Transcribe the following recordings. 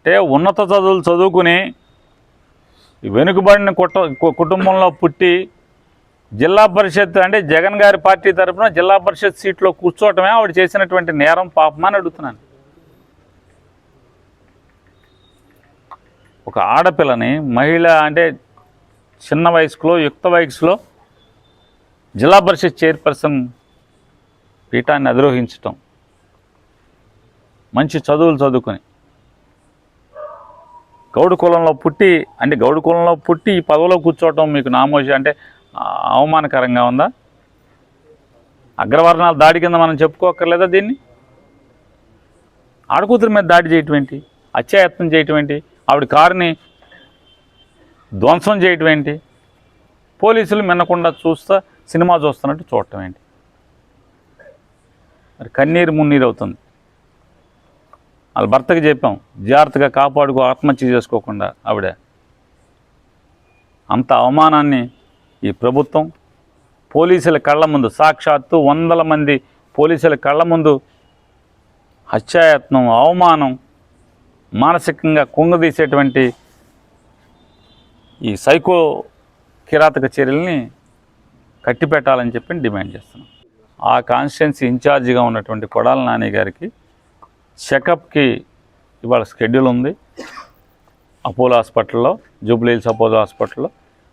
అంటే ఉన్నత చదువులు చదువుకుని వెనుకబడిన కుట కుటుంబంలో పుట్టి జిల్లా పరిషత్ అంటే జగన్ గారి పార్టీ తరఫున జిల్లా పరిషత్ సీట్లో కూర్చోవటమే ఆవిడ చేసినటువంటి నేరం పాపమని అడుగుతున్నాను. ఒక ఆడపిల్లని మహిళ అంటే చిన్న వయసులో యుక్త వయసులో జిల్లా పరిషత్ చైర్పర్సన్ పీఠాన్ని అధిరోహించటం. మంచి చదువులు చదువుకొని గౌడు కులంలో పుట్టి అంటే గౌడు కులంలో పుట్టి ఈ పదవిలో కూర్చోవటం మీకు నామోషి అంటే అవమానకరంగా ఉందా? అగ్రవర్ణాల దాడి కింద మనం చెప్పుకోకర్లేదా దీన్ని? ఆడకూతురు మీద దాడి చేయటం ఏంటి? అత్యాయత్నం చేయటం ఏంటి? ఆవిడ కారుని ధ్వంసం చేయటం ఏంటి? పోలీసులు మిన్నకుండా చూస్తా సినిమా చూస్తున్నట్టు చూడటం ఏంటి? మరి కన్నీరు మున్నీరు అవుతుంది వాళ్ళ భర్తకి చెప్పాం జాగ్రత్తగా కాపాడుకో ఆత్మహత్య చేసుకోకుండా ఆవిడ. అంత అవమానాన్ని ఈ ప్రభుత్వం పోలీసుల కళ్ళ ముందు సాక్షాత్తు వందల మంది పోలీసుల కళ్ళ ముందు హత్యాయత్నం అవమానం మానసికంగా కుంగదీసేటువంటి ఈ సైకో కిరాతక చర్యల్ని కట్టిపెట్టాలని చెప్పి డిమాండ్ చేస్తున్నాం. ఆ కాన్స్టిట్యున్సీ ఇన్ఛార్జిగా ఉన్నటువంటి కొడాల నాని గారికి చెకప్కి ఇవాళ షెడ్యూల్ ఉంది. అపోలో హాస్పిటల్లో జూబ్లీల్స్ అపోలో హాస్పిటల్లో.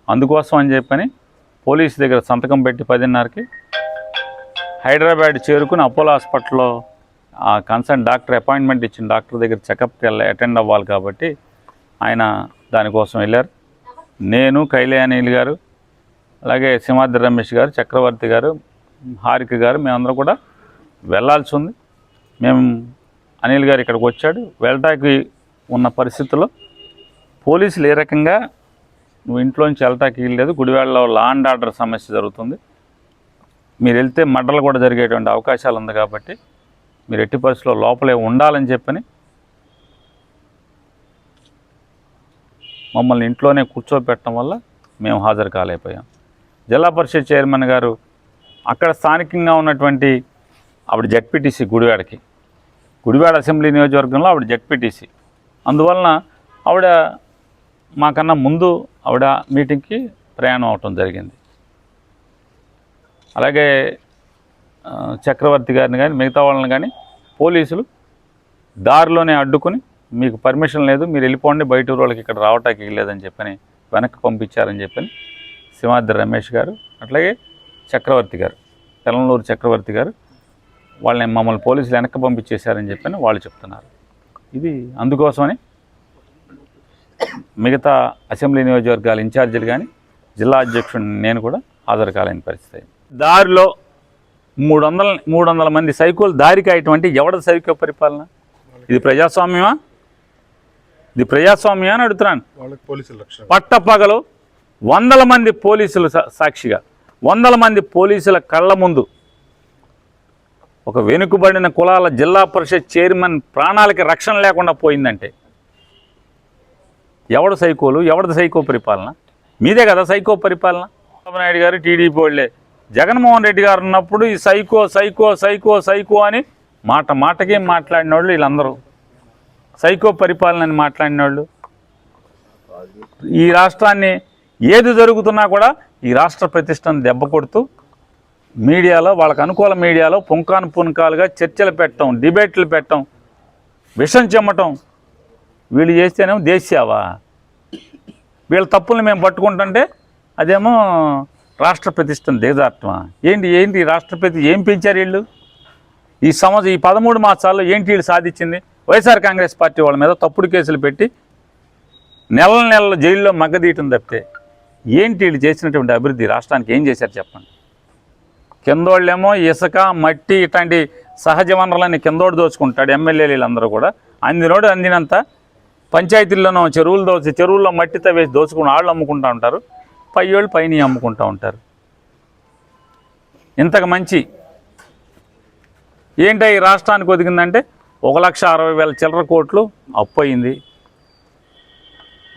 అందుకోసం అని చెప్పని పోలీస్ దగ్గర సంతకం పెట్టి పదిన్నరకి హైదరాబాద్ చేరుకుని అపోలో హాస్పిటల్లో ఆ కన్సర్న్ డాక్టర్ అపాయింట్మెంట్ ఇచ్చిన డాక్టర్ దగ్గర చెకప్కి వెళ్ళి అటెండ్ అవ్వాలి కాబట్టి ఆయన దానికోసం వెళ్ళారు. నేను కైలే అనిల్ గారు అలాగే సింహాద్రి రమేష్ గారు చక్రవర్తి గారు హారిక గారు మేమందరం కూడా వెళ్ళాల్సి ఉంది. మేము అనిల్ గారు ఇక్కడికి వచ్చాడు. వెళ్ళటానికి ఉన్న పరిస్థితుల్లో పోలీసులు ఏ రకంగా నువ్వు ఇంట్లోంచి వెళ్ళటానికి వీల్లేదు గుడివాడలో లా అండ్ ఆర్డర్ సమస్య జరుగుతుంది. మీరు వెళ్తే మడ్డలు కూడా జరిగేటువంటి అవకాశాలు ఉంది కాబట్టి మీరు ఎట్టి పరిస్థితుల్లో లోపలే ఉండాలని చెప్పని మమ్మల్ని ఇంట్లోనే కూర్చోబెట్టడం వల్ల మేము హాజరు కాలేకపోయాం. జిల్లా పరిషత్ చైర్మన్ గారు అక్కడ స్థానికంగా ఉన్నటువంటి ఆవిడ జడ్పీటీసీ గుడివాడకి గుడివాడ అసెంబ్లీ నియోజకవర్గంలో ఆవిడ జడ్పీటీసీ అందువలన ఆవిడ మాకన్నా ముందు ఆవిడ మీటింగ్కి ప్రయాణం అవటం జరిగింది. అలాగే చక్రవర్తి గారిని కానీ మిగతా వాళ్ళని కానీ పోలీసులు దారిలోనే అడ్డుకుని మీకు పర్మిషన్ లేదు మీరు వెళ్ళిపోండి బయట ఊరు వాళ్ళకి ఇక్కడ రావటానికి లేదని చెప్పని వెనక్కి పంపించారని చెప్పని సింహాద్రి రమేష్ గారు అట్లాగే చక్రవర్తి గారు తెలంగాణూరు చక్రవర్తి గారు వాళ్ళని మమ్మల్ని పోలీసులు వెనక్కి పంపించేశారని చెప్పని వాళ్ళు చెప్తున్నారు. ఇది అందుకోసమని మిగతా అసెంబ్లీ నియోజకవర్గాల ఇన్ఛార్జీలు కానీ జిల్లా అధ్యక్షుడు నేను కూడా హాజరు కాలేని పరిస్థితి. దారిలో మూడు వందల మూడు వందల మంది సైకోలు దారికి అయ్యేటువంటి ఎవడ సైకో పరిపాలన? ఇది ప్రజాస్వామ్యమా? ఇది ప్రజాస్వామ్యమా అని అడుగుతున్నాను. పట్టపగలు వందల మంది పోలీసులు సాక్షిగా వందల మంది పోలీసుల కళ్ళ ముందు ఒక వెనుకబడిన కులాల జిల్లా పరిషత్ చైర్మన్ ప్రాణాలకి రక్షణ లేకుండా పోయిందంటే ఎవడు సైకోలు? ఎవడది సైకో పరిపాలన? మీదే కదా సైకో పరిపాలన? చంద్రబాబు నాయుడు గారు టీడీపీ వాళ్ళే. జగన్మోహన్ రెడ్డి గారు ఉన్నప్పుడు ఈ సైకో సైకో సైకో సైకో అని మాట మాటకి మాట్లాడిన వాళ్ళు వీళ్ళందరూ. సైకో పరిపాలన అని మాట్లాడిన వాళ్ళు ఈ రాష్ట్రాన్ని ఏది జరుగుతున్నా కూడా ఈ రాష్ట్ర ప్రతిష్టను దెబ్బ కొడుతూ మీడియాలో వాళ్ళకు అనుకూల మీడియాలో పుంకాను పుంకాలుగా చర్చలు పెట్టడం డిబేట్లు పెట్టడం విషం చెమ్మటం వీళ్ళు చేస్తేనేమో దేశావా వీళ్ళ తప్పుల్ని మేము పట్టుకుంటుంటే అదేమో రాష్ట్ర ప్రతిష్టను దిగజార్టమా ఏంటి ఏంటి రాష్ట్రపతి ఏం పెంచారు వీళ్ళు? ఈ సంవత్సరం ఈ పదమూడు మాసాల్లో ఏంటి వీళ్ళు సాధించింది? వైఎస్ఆర్ కాంగ్రెస్ పార్టీ వాళ్ళ మీద తప్పుడు కేసులు పెట్టి నెల నెలల జైల్లో మగ్గదీయటం తప్పితే ఏంటి వీళ్ళు చేసినటువంటి అభివృద్ధి? రాష్ట్రానికి ఏం చేశారు చెప్పండి. కిందోళ్ళేమో ఇసుక మట్టి ఇట్లాంటి సహజ వనరులన్నీ కిందోడు దోచుకుంటాడు ఎమ్మెల్యేలు వీళ్ళందరూ కూడా అందినోడు అందినంత పంచాయతీల్లోనూ చెరువులు దోచి చెరువుల్లో మట్టి తవ్వేసి దోచుకుని వాళ్ళు అమ్ముకుంటూ ఉంటారు. పై వాళ్ళు పైన అమ్ముకుంటూ ఉంటారు. ఇంతకు మంచి ఏంటో ఈ రాష్ట్రానికి ఒదిగిందంటే ఒక లక్ష అరవై వేల చిల్లర కోట్లు అప్పు అయింది.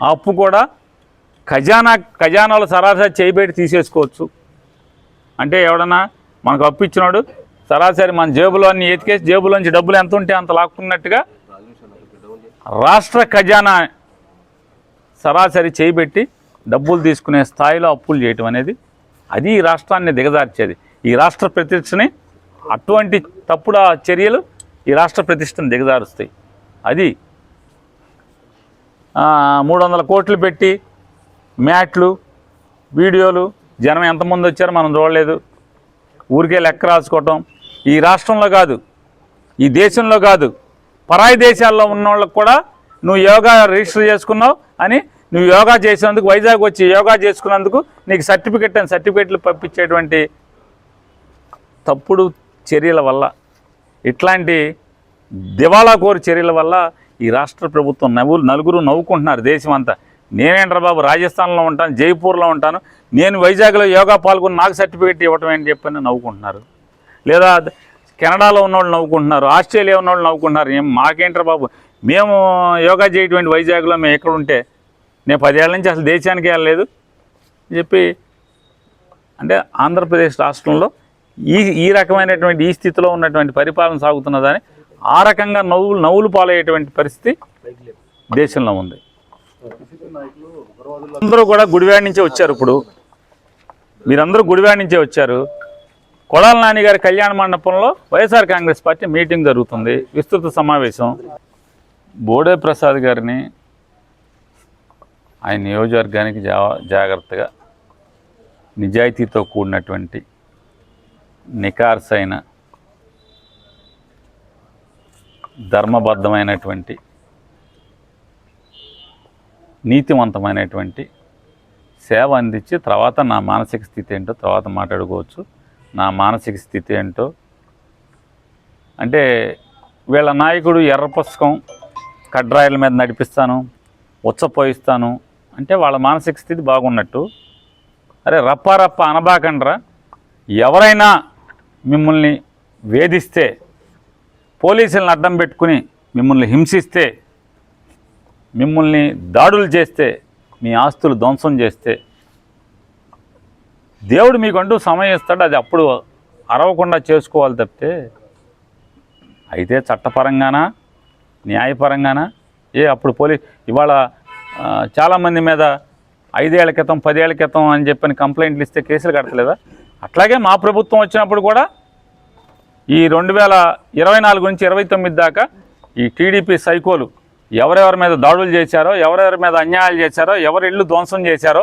ఆ అప్పు కూడా ఖజానా ఖజానాలో సరాసరి చేయబెట్టి తీసేసుకోవచ్చు. అంటే ఎవడన్నా మనకు అప్పు ఇచ్చినాడు. సరాసరి మన జేబులో అన్ని ఎతికేసి జేబులోంచి డబ్బులు ఎంత ఉంటే అంత లాక్కున్నట్టుగా రాష్ట్ర ఖజానా సరాసరి చేయబెట్టి డబ్బులు తీసుకునే స్థాయిలో అప్పులు చేయటం అనేది అది ఈ రాష్ట్రాన్ని దిగజార్చేది. ఈ రాష్ట్ర ప్రతిష్టని అటువంటి తప్పుడు ఆ చర్యలు ఈ రాష్ట్ర ప్రతిష్టను దిగజారుస్తాయి. అది మూడు వందల కోట్లు పెట్టి మ్యాట్లు వీడియోలు జనం ఎంతమంది వచ్చారో మనం చూడలేదు. ఊరికే లెక్క రాసుకోవటం. ఈ రాష్ట్రంలో కాదు ఈ దేశంలో కాదు పరాయి దేశాల్లో ఉన్న వాళ్ళకు కూడా నువ్వు యోగా రిజిస్టర్ చేసుకున్నావు అని నువ్వు యోగా చేసినందుకు వైజాగ్ వచ్చి యోగా చేసుకున్నందుకు నీకు సర్టిఫికెట్ అని సర్టిఫికెట్లు పంపించేటువంటి తప్పుడు చర్యల వల్ల ఇట్లాంటి దివాళా కోరు చర్యల వల్ల ఈ రాష్ట్ర ప్రభుత్వం నవ్వులు నలుగురు నవ్వుకుంటున్నారు దేశం అంతా నేనేంట్రా బాబు రాజస్థాన్లో ఉంటాను జైపూర్లో ఉంటాను. నేను వైజాగ్లో యోగా పాల్గొని నాకు సర్టిఫికేట్ ఇవ్వటం అని చెప్పని నవ్వుకుంటున్నారు. లేదా కెనడాలో ఉన్నవాళ్ళు నవ్వుకుంటున్నారు ఆస్ట్రేలియా ఉన్నవాళ్ళు నవ్వుకుంటున్నారు. ఏం మాకేంట్రా బాబు మేము యోగా చేయటువంటి వైజాగ్లో మేము ఎక్కడ ఉంటే నేను పదేళ్ళ నుంచి అసలు దేశానికి వెళ్ళలేదు. చెప్పి అంటే ఆంధ్రప్రదేశ్ రాష్ట్రంలో ఈ ఈ రకమైనటువంటి ఈ స్థితిలో ఉన్నటువంటి పరిపాలన సాగుతున్నదని ఆ రకంగా నవ్వులు నవ్వులు పాలయ్యేటువంటి పరిస్థితి దేశంలో ఉంది. అందరూ కూడా గుడివాడ నుంచే వచ్చారు ఇప్పుడు. మీరందరూ గుడివాడ నుంచే వచ్చారు. కొడాల నాని గారి కళ్యాణ మండపంలో వైఎస్ఆర్ కాంగ్రెస్ పార్టీ మీటింగ్ జరుగుతుంది. విస్తృత సమావేశం. బోడే ప్రసాద్ గారిని ఆయన నియోజకవర్గానికి జాగ్రత్తగా నిజాయితీతో కూడినటువంటి నికార్సైన ధర్మబద్ధమైనటువంటి నీతివంతమైనటువంటి సేవ అందించి తర్వాత నా మానసిక స్థితి ఏంటో తర్వాత మాట్లాడుకోవచ్చు. నా మానసిక స్థితి ఏంటో? అంటే వీళ్ళ నాయకుడు ఎర్ర పుస్తకం కడ్రాయిల మీద నడిపిస్తాను ఉచ్చపోయిస్తాను అంటే వాళ్ళ మానసిక స్థితి బాగున్నట్టు. అరే రప్పారప్ప అనబాకండ్రా. ఎవరైనా మిమ్మల్ని వేధిస్తే పోలీసులను అడ్డం పెట్టుకుని మిమ్మల్ని హింసిస్తే మిమ్మల్ని దాడులు చేస్తే మీ ఆస్తులు ధ్వంసం చేస్తే దేవుడు మీకంటూ సమయం ఇస్తాడు అది అప్పుడు అరవకుండా చేసుకోవాలి తప్పితే అయితే చట్టపరంగానా న్యాయపరంగానా? ఏ అప్పుడు పోలీస్ ఇవాళ చాలామంది మీద ఐదేళ్ళ క్రితం పదేళ్ళ క్రితం అని చెప్పని కంప్లైంట్లు ఇస్తే కేసులు కడతలేదా? అట్లాగే మా ప్రభుత్వం వచ్చినప్పుడు కూడా ఈ రెండు వేల ఇరవై నాలుగు నుంచి ఇరవై తొమ్మిది దాకా ఈ టీడీపీ సైకోలు ఎవరెవరి మీద దాడులు చేశారో ఎవరెవరి మీద అన్యాయాలు చేశారో ఎవరి ఇళ్ళు ధ్వంసం చేశారో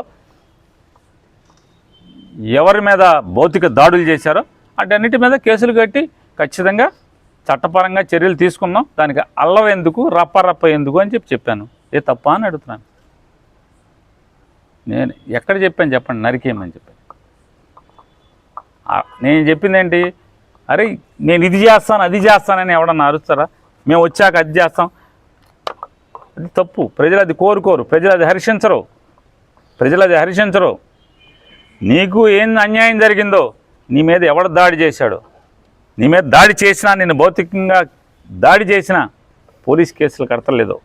ఎవరి మీద భౌతిక దాడులు చేశారో అటన్నిటి మీద కేసులు కట్టి ఖచ్చితంగా చట్టపరంగా చర్యలు తీసుకున్నాం. దానికి అల్లవెందుకు ఎందుకు రప్ప రప్ప ఎందుకు అని చెప్పి చెప్పాను. ఏ తప్ప అని అడుగుతున్నాను. నేను ఎక్కడ చెప్పాను చెప్పండి నరికేయమని చెప్పాను. నేను చెప్పింది ఏంటి? అరే నేను ఇది చేస్తాను అది చేస్తానని ఎవడన్నా అరుస్తారా? మేము వచ్చాక అది చేస్తాం. అది తప్పు. ప్రజలు అది కోరుకోరు ప్రజలు అది హర్షించరు. ప్రజలు అది హర్షించరు. నీకు ఏం అన్యాయం జరిగిందో నీ మీద ఎవడు దాడి చేశాడు? నీ మీద దాడి చేసినా నేను భౌతికంగా దాడి చేసినా పోలీస్ కేసులు కడతలేదు.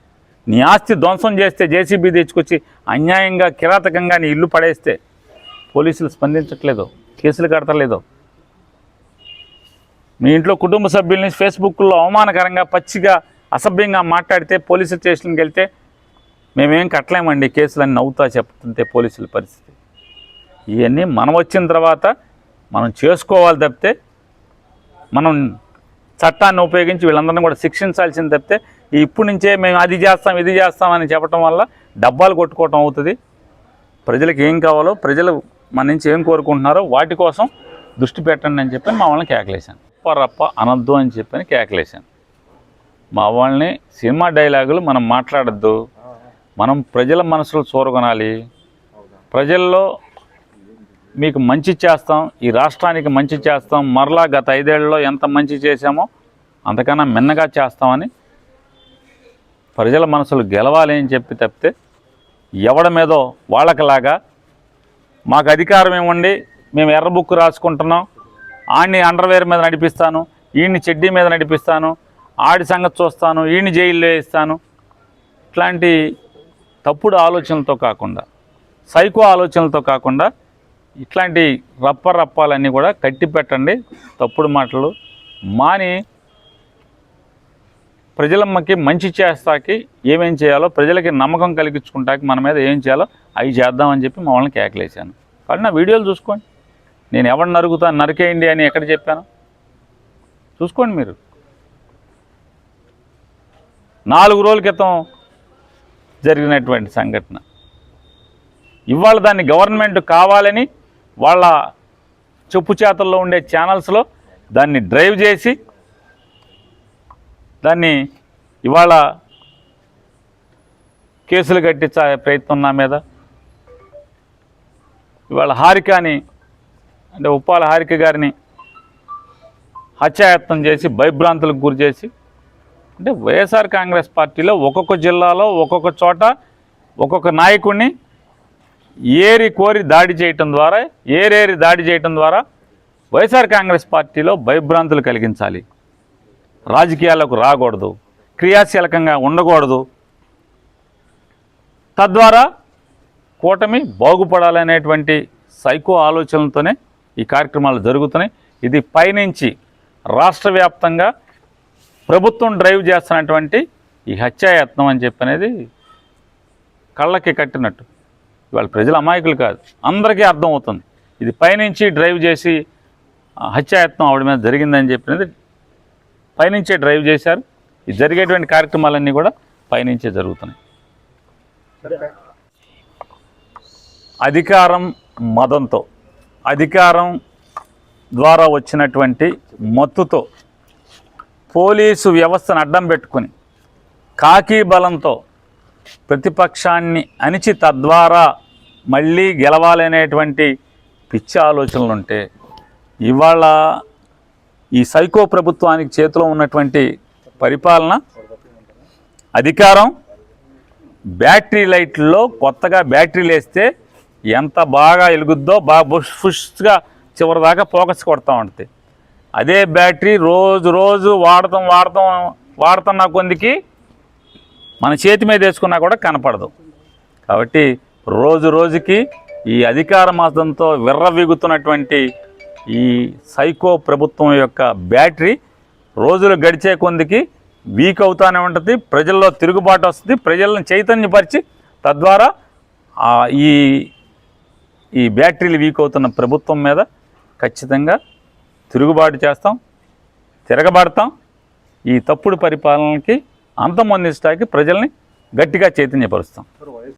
నీ ఆస్తి ధ్వంసం చేస్తే జేసీబీ తెచ్చుకొచ్చి అన్యాయంగా కిరాతకంగా నీ ఇల్లు పడేస్తే పోలీసులు స్పందించట్లేదు. కేసులు కడతలేదు. మీ ఇంట్లో కుటుంబ సభ్యుల్ని ఫేస్బుక్లో అవమానకరంగా పచ్చిగా అసభ్యంగా మాట్లాడితే పోలీసు స్టేషన్కి వెళ్తే మేమేం కట్టలేమండి కేసులన్నీ నవ్వుతా చెప్తుంటే పోలీసుల పరిస్థితి. ఇవన్నీ మనం వచ్చిన తర్వాత మనం చేసుకోవాలి తప్పితే మనం చట్టాన్ని ఉపయోగించి వీళ్ళందరినీ కూడా శిక్షించాల్సింది తప్పితే ఇప్పటి నుంచే మేము అది చేస్తాం ఇది చేస్తాం అని చెప్పడం వల్ల డబ్బాలు కొట్టుకోవటం అవుతుంది. ప్రజలకు ఏం కావాలో ప్రజలు మన నుంచి ఏం కోరుకుంటున్నారో వాటి కోసం దృష్టి పెట్టండి అని చెప్పి మా వాళ్ళని కేకలేశాను. రప్ప అనద్దు అని చెప్పని కేకలేశాను. మా వాళ్ళని సినిమా డైలాగులు మనం మాట్లాడద్దు. మనం ప్రజల మనసులు చూరగొనాలి. ప్రజల్లో మీకు మంచి చేస్తాం ఈ రాష్ట్రానికి మంచి చేస్తాం. మరలా గత ఐదేళ్ళలో ఎంత మంచి చేశామో అంతకన్నా మిన్నగా చేస్తామని ప్రజల మనసులు గెలవాలి అని చెప్పి తప్పితే ఎవడ మీదో వాళ్ళకిలాగా మాకు అధికారం ఇవ్వండి మేము ఎర్ర బుక్ రాసుకుంటున్నాం. ఆడిని అండర్వేర్ మీద నడిపిస్తాను ఈయన్ని చెడ్డీ మీద నడిపిస్తాను. ఆడి సంగతి చూస్తాను ఈయన జైల్లో వేస్తాను. ఇట్లాంటి తప్పుడు ఆలోచనలతో కాకుండా సైకో ఆలోచనలతో కాకుండా ఇట్లాంటి రప్ప రప్పాలన్నీ కూడా కట్టి పెట్టండి తప్పుడు మాటలు మాని ప్రజలమ్మకి మంచి చేస్తాకి ఏమేం చేయాలో ప్రజలకి నమ్మకం కలిగించుకుంటాకి మన మీద ఏం చేయాలో అవి చేద్దామని చెప్పి మమ్మల్ని కేకలేశాను. కానీ నా వీడియోలు చూసుకోండి. నేను ఎవరిని నరుగుతాను నరికేయండి అని ఎక్కడ చెప్పాను? చూసుకోండి మీరు. నాలుగు రోజుల క్రితం జరిగినటువంటి సంఘటన. ఇవాళ దాన్ని గవర్నమెంట్ కావాలని వాళ్ళ చెప్పు చేతల్లో ఉండే ఛానల్స్లో దాన్ని డ్రైవ్ చేసి దాన్ని ఇవాళ కేసులు కట్టించే ప్రయత్నం నా మీద. ఇవాళ హారికాని అంటే ఉప్పాల హారిక గారిని హత్యాయత్నం చేసి భయభ్రాంతులకు గురి చేసి అంటే వైఎస్ఆర్ కాంగ్రెస్ పార్టీలో ఒక్కొక్క జిల్లాలో ఒక్కొక్క చోట ఒక్కొక్క నాయకుడిని ఏరి కోరి దాడి చేయటం ద్వారా ఏరేరి దాడి చేయటం ద్వారా వైఎస్ఆర్ కాంగ్రెస్ పార్టీలో భయభ్రాంతులు కలిగించాలి. రాజకీయాలకు రాకూడదు. క్రియాశీలకంగా ఉండకూడదు. తద్వారా కూటమి బాగుపడాలనేటువంటి సైకో ఆలోచనలతోనే ఈ కార్యక్రమాలు జరుగుతున్నాయి. ఇది పైనుంచి రాష్ట్ర వ్యాప్తంగా ప్రభుత్వం డ్రైవ్ చేస్తున్నటువంటి ఈ హత్యాయత్నం అని చెప్పి అనేది కళ్ళకి కట్టినట్టు. ఇవాళ ప్రజలు అమాయకులు కాదు. అందరికీ అర్థమవుతుంది. ఇది పైనుంచి డ్రైవ్ చేసి హత్యాయత్నం ఆవిడ మీద జరిగిందని చెప్పినది పైనుంచే డ్రైవ్ చేశారు. ఈ జరిగేటువంటి కార్యక్రమాలన్నీ కూడా పైనుంచే జరుగుతున్నాయి. అధికారం మదంతో అధికారం ద్వారా వచ్చినటువంటి మత్తుతో పోలీసు వ్యవస్థను అడ్డం పెట్టుకుని కాకి బలంతో ప్రతిపక్షాన్ని అణిచి తద్వారా మళ్ళీ గెలవాలనేటువంటి పిచ్చి ఆలోచనలుంటే ఇవాళ ఈ సైకో ప్రభుత్వానికి చేతిలో ఉన్నటువంటి పరిపాలన అధికారం బ్యాటరీ లైట్లో కొత్తగా బ్యాటరీలు వేస్తే ఎంత బాగా వెలుగుద్దో బాగా బుష్ ఫుష్గా చివరిదాకా ఫోకస్ కొడతా ఉంటుంది. అదే బ్యాటరీ రోజు రోజు వాడతాం వాడతాం వాడుతున్న కొందికి మన చేతి మీద వేసుకున్నా కూడా కనపడదు. కాబట్టి రోజు రోజుకి ఈ అధికార మాసంతో విర్రవీగుతున్నటువంటి ఈ సైకో ప్రభుత్వం యొక్క బ్యాటరీ రోజులు గడిచే కొందికి వీక్ అవుతానే ఉంటుంది ప్రజల్లో తిరుగుబాటు వస్తుంది ప్రజలను చైతన్యపరిచి తద్వారా ఈ ఈ బ్యాటరీలు వీక్ అవుతున్న ప్రభుత్వం మీద ఖచ్చితంగా తిరుగుబాటు చేస్తాం తిరగబడతాం. ఈ తప్పుడు పరిపాలనకి అంతం అందించడానికి ప్రజల్ని గట్టిగా చైతన్యపరుస్తాం.